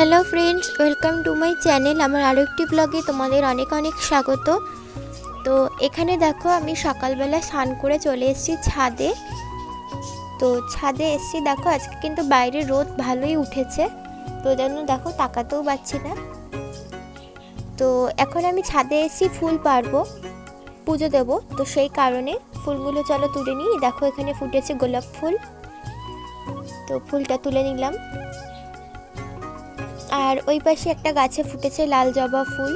Hello friends welcome to my channel আমার আরও একটি ব্লগে তোমাদের অনেক অনেক স্বাগত। তো এখানে দেখো আমি সকালবেলা স্নান করে চলে এসেছি ছাদে। তো ছাদে এসেছি, দেখো আজকে কিন্তু বাইরে রোদ ভালোই উঠেছে। তো যেন দেখো তাকাতেও পাচ্ছি না। তো এখন আমি ছাদে এসেছি ফুল পারব পুজো দেবো। তো সেই কারণে ফুলগুলো চলো তুলে নিই। দেখো এখানে ফুটেছে গোলাপ ফুল। তো ফুলটা তুলে নিলাম। আর ওই পাশে একটা গাছে ফুটেছে লাল জবা ফুল,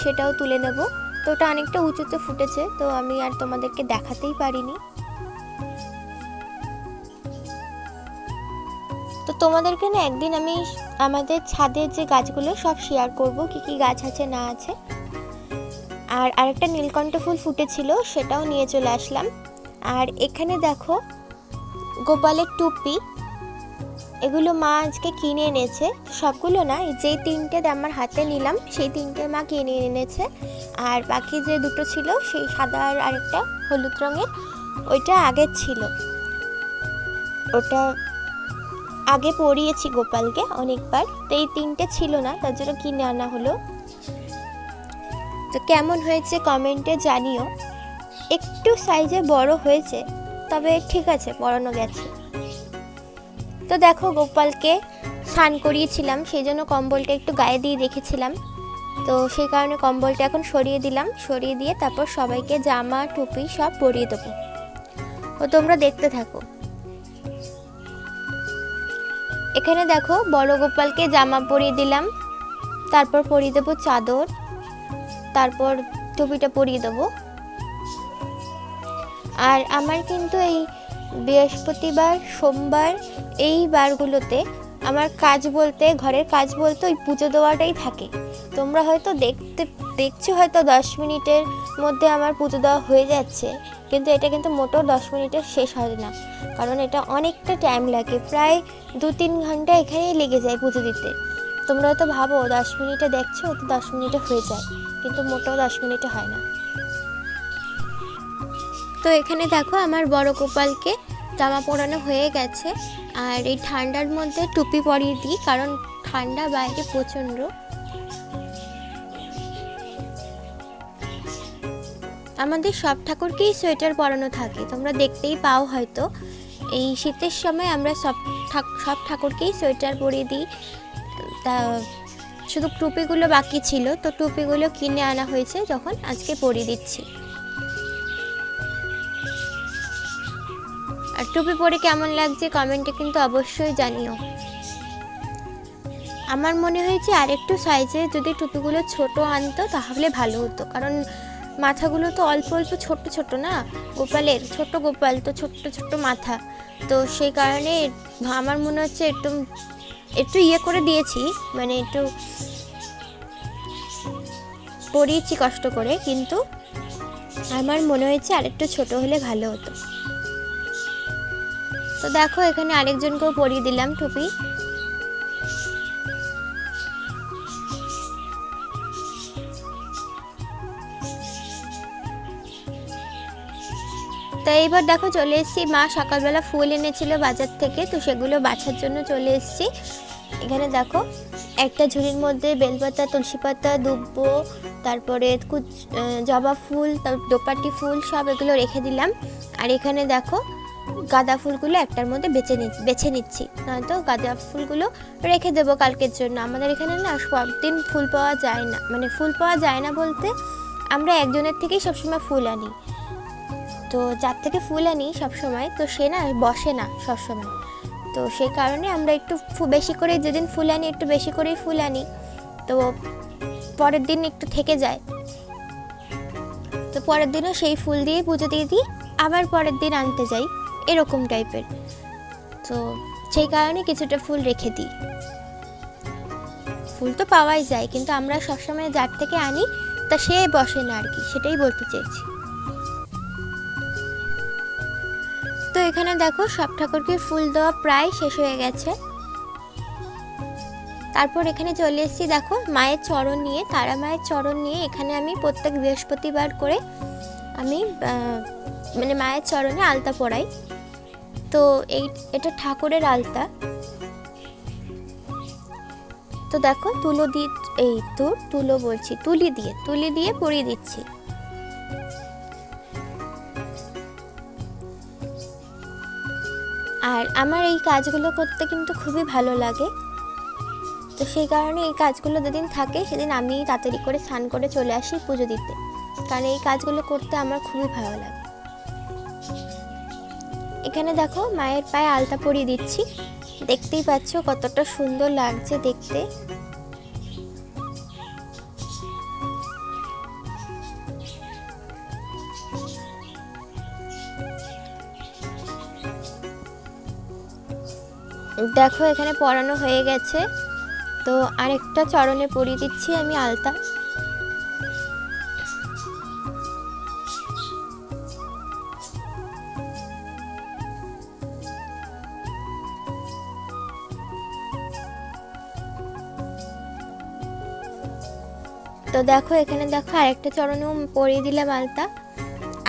সেটাও তুলে নেব। তো ওটা অনেকটা উঁচুতে ফুটেছে, তো আমি আর তোমাদেরকে দেখাতেই পারিনি। তো তোমাদেরকে না একদিন আমি আমাদের ছাদের যে গাছগুলো সব শেয়ার করব, কি কি গাছ আছে, না আছে। আর আরেকটা নীলকণ্ঠ ফুল ফুটেছিল, সেটাও নিয়ে চলে আসলাম। আর এখানে দেখো, গোপালের টুপি এগুলো মা আজকে কিনে এনেছে। সবগুলো না যেই তিনটে আমার হাতে নিলাম, সেই তিনটে মা কিনে এনেছে। আর বাকি যে দুটো ছিল, সেই সাদা আর আরেকটা হলুদ রঙের, ওইটা আগের ছিল। ওটা আগে পরিয়েছি গোপালকে অনেকবার, তো এই তিনটে ছিল না, তার জন্য কিনে আনা হলো। তো কেমন হয়েছে কমেন্টে জানিও। একটু সাইজে বড় হয়েছে, তবে ঠিক আছে, পড়ানো গেছে। তো দেখো গোপালকে স্নান করিয়েছিলাম, সেই জন্য কম্বলটা একটু গায়ে দিয়ে রেখেছিলাম। তো সেই কারণে কম্বলটা এখন সরিয়ে দিলাম, সরিয়ে দিয়ে তারপর সবাইকে জামা, টুপি সব পরিয়ে দেবো। ও তোমরা দেখতে থাকো। এখানে দেখো বড় গোপালকে জামা পরিয়ে দিলাম, তারপর পরিয়ে দেবো চাদর, তারপর টুপিটা পরিয়ে দেবো। আর আমার কিন্তু এই বৃহস্পতিবার, সোমবার এই বারগুলোতে আমার কাজ বলতে, ঘরের কাজ বলতে ওই পুজো দেওয়াটাই থাকে। তোমরা হয়তো দেখতে, দেখছ হয়তো দশ মিনিটের মধ্যে আমার পুজো দেওয়া হয়ে যাচ্ছে, কিন্তু এটা কিন্তু মোটেও দশ মিনিটের শেষ হয় না। কারণ এটা অনেকটা টাইম লাগে, প্রায় দু তিন ঘণ্টা এখানেই লেগে যায় পুজো দিতে। তোমরা হয়তো ভাবো, দশ মিনিটে দেখছ, তো দশ মিনিটে হয়ে যায়, কিন্তু মোটেও দশ মিনিটে হয় না। তো এখানে দেখো আমার বড় গোপালকে জামা পরানো হয়ে গেছে। আর এই ঠান্ডার মধ্যে টুপি পরিয়ে দিই, কারণ ঠান্ডা বাইরে প্রচণ্ড। আমাদের সব ঠাকুরকেই সোয়েটার পরানো থাকে, তোমরা দেখতেই পাও হয়তো। এই শীতের সময় আমরা সব সব ঠাকুরকেই সোয়েটার পরিয়ে দিই। তা শুধু টুপিগুলো বাকি ছিল, তো টুপিগুলো কিনে আনা হয়েছে যখন আজকে পরিয়ে দিচ্ছি। টুপি পরে কেমন লাগছে কমেন্টে কিন্তু অবশ্যই জানিও। আমার মনে হয়েছে আরেকটু সাইজে যদি টুপিগুলো ছোট আনতো তাহলে ভালো হতো। কারণ মাথাগুলো তো অল্প অল্প ছোট ছোট না? গোপালের, ছোট গোপাল তো ছোট্ট ছোট্ট মাথা। তো সেই কারণে আমার মনে হচ্ছে একটু একটু ইয়ে করে দিয়েছি মানে একটু পরিয়েছি কষ্ট করে, কিন্তু আমার মনে হয়েছে আরেকটু ছোট হলে ভালো হতো। তো দেখো, এখানে আরেকজনকেও পরিয়ে দিলাম টুপি। তো এইবার দেখো, চলে এসেছি। মা সকালবেলা ফুল এনেছিল বাজার থেকে, তো সেগুলো বাছার জন্য চলে এসেছি। এখানে দেখো, একটা ঝুড়ির মধ্যে বেলপাতা তুলসী পাতা দুব্বো, তারপরে কুচ- জবা ফুল তারপর দোপাটি ফুল সব এগুলো রেখে দিলাম। আর এখানে দেখো গাঁদা ফুলগুলো একটার মধ্যে বেছে নি, বেছে নিচ্ছি। নয়তো গাঁদা ফুলগুলো রেখে দেবো কালকের জন্য। আমাদের এখানে না সব দিন ফুল পাওয়া যায় না। মানে ফুল পাওয়া যায় না বলতে আমরা একজনের থেকেই সবসময় ফুল আনি। তো যার থেকে ফুল আনি সবসময়, তো সে না বসে না সবসময়। তো সেই কারণে আমরা একটু বেশি করে যেদিন ফুল আনি একটু বেশি করেই ফুল আনি। তো পরের দিন একটু থেকে যায়। তো পরের দিনও সেই ফুল দিয়ে পুজো দিয়ে দিই আবার পরের দিন আনতে যাই। এরকম টাইপের। তো সেই কারণে কিছুটা ফুল রেখে দিই। ফুল তো পাওয়াই যায়, কিন্তু আমরা সবসময় যার থেকে আনি, তা সে বসে না আর কি সেটাই বলতে চেয়েছি তো এখানে দেখো, সব ঠাকুরকে ফুল দেওয়া প্রায় শেষ হয়ে গেছে। তারপর এখানে চলে এসেছি, দেখো, মায়ের চরণ নিয়ে। তারা মায়ের চরণ নিয়ে এখানে আমি প্রত্যেক বৃহস্পতিবার করে আমি মানে মায়ের চরণে আলতা পরাই। তো এই, এটা ঠাকুরের আলতা। তো দেখো, তুলো দিয়ে এই তো, তুলো বলছি, তুলি দিয়ে তুলি দিয়ে পরিয়ে দিচ্ছি। আর আমার এই কাজগুলো করতে কিন্তু খুবই ভালো লাগে। তো সেই কারণে এই কাজগুলো যেদিন থাকে, সেদিন আমি তাড়াতাড়ি করে স্নান করে চলে আসি পুজো দিতে। কারণ এই কাজগুলো করতে আমার খুবই ভালো লাগে। এখানে দেখো মায়ের পায়ে আলতা পরিয়ে দিচ্ছি। দেখতেই পাচ্ছ কতটা সুন্দর লাগছে দেখতে। দেখো এখানে পরানো হয়ে গেছে। তো আরেকটা চরণে পরিয়ে দিচ্ছি আমি আলতা। তো দেখো, এখানে দেখো আরেকটা চরণেও পরিয়ে দিলাম আলতা।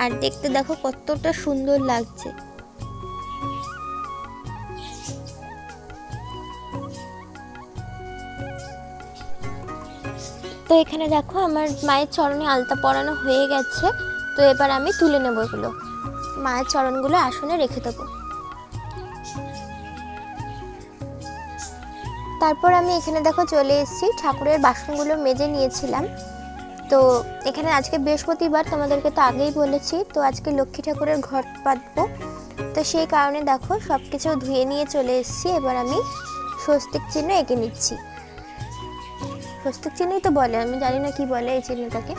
আর দেখতে দেখো কতটা সুন্দর লাগছে। তো এখানে দেখো আমার মায়ের চরণে আলতা পরানো হয়ে গেছে। তো এবার আমি তুলে নেব এগুলো। মায়ের চরণগুলো আসনে রেখে দেবো। তারপর আমি এখানে দেখো চলে এসেছি। ঠাকুরের বাসনগুলো মেজে নিয়েছিলাম। তো এখানে আজকে বৃহস্পতিবার, তোমাদেরকে তো আগেই বলেছি। তো আজকে লক্ষ্মী ঠাকুরের ঘট পাতবো। তো সেই কারণে দেখো সব কিছু ধুয়ে নিয়ে চলে এসেছি। এবার আমি স্বস্তিক চিহ্ন এঁকে নিচ্ছি। স্বস্তিক চিহ্নই তো বলে, আমি জানি না কি বলে এই চিহ্নটাকে।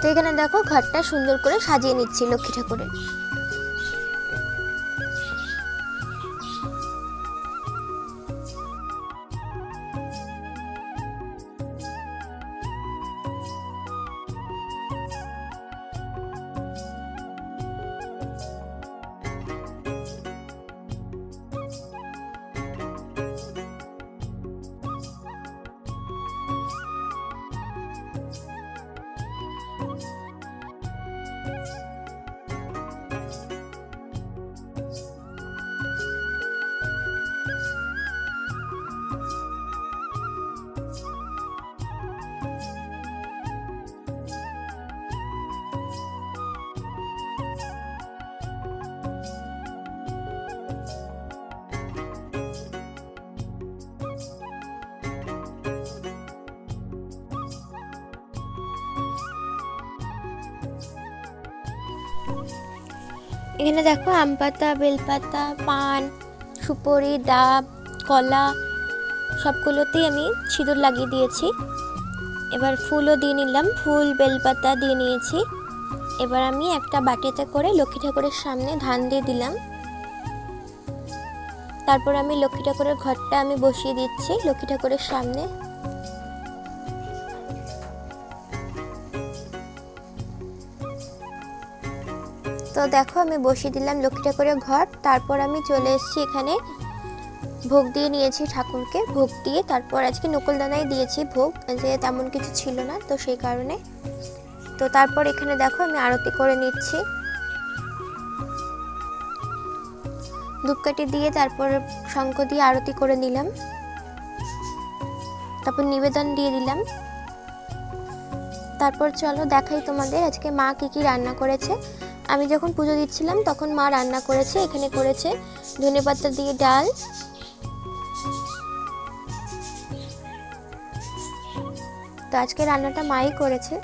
তো এখানে দেখো ঘরটা সুন্দর করে সাজিয়ে নিচ্ছি লক্ষ্মী ঠাকুরের। এখানে দেখো আম পাতা বেলপাতা পান, সুপরি, ডাব, কলা, সবগুলোতেই আমি সিঁদুর লাগিয়ে দিয়েছি। এবার ফুলও দিয়ে নিলাম। ফুল বেলপাতা দিয়ে নিয়েছি। এবার আমি একটা বাটিতে করে লক্ষ্মী ঠাকুরের সামনে ধান দিয়ে দিলাম। তারপর আমি লক্ষ্মী ঠাকুরের ঘরটা আমি বসিয়ে দিচ্ছি লক্ষ্মী ঠাকুরের সামনে। তো দেখো আমি বসিয়ে দিলাম লক্ষ্মী ঠাকুরের ঘর। তারপর আমি চলে এসেছি এখানে। ভোগ দিয়ে নিয়েছি ঠাকুরকে। ভোগ দিয়ে তারপর আজকে নকুলদানাই দিয়েছি ভোগ। যে তেমন কিছু ছিল না তো সেই কারণে। তো তারপর এখানে দেখো আমি আরতি করে নিচ্ছি। ধূপকাঠি দিয়ে তারপর শঙ্খ দিয়ে আরতি করে নিলাম। তারপর নিবেদন দিয়ে দিলাম। তারপর চলো দেখাই তোমাদের আজকে মা কি কি রান্না করেছে। আমি যখন পুজো দিচ্ছিলাম, তখন মা রান্না করেছে, এখানে করেছে ধনে পাতা দিয়ে ডাল। তো আজকে রান্নাটা মাই করেছে।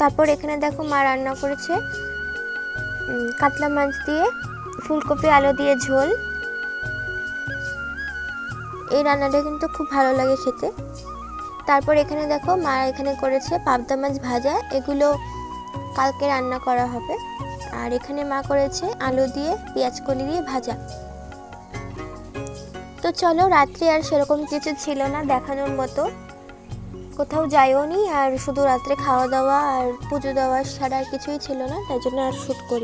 তারপর এখানে দেখো মা রান্না করেছে কাতলা মাছ দিয়ে ফুলকপি, আলু দিয়ে ঝোল। এই রান্নাটা কিন্তু খুব ভালো লাগে খেতে। তারপর এখানে দেখো মা এখানে করেছে পাবদা মাছ ভাজা, এগুলো কালকে রান্না করা হবে। আর এখানে মা করেছে আলু দিয়ে পেঁয়াজ কলি দিয়ে ভাজা। তো চলো, রাত্রে আর সেরকম কিছু ছিল না দেখানোর মতো। কোথাও যাইও নি, আর শুধু রাত্রে খাওয়া দাওয়া আর পুজো দেওয়া ছাড়া আর কিছুই ছিল না, তাই জন্য আর শ্যুট করি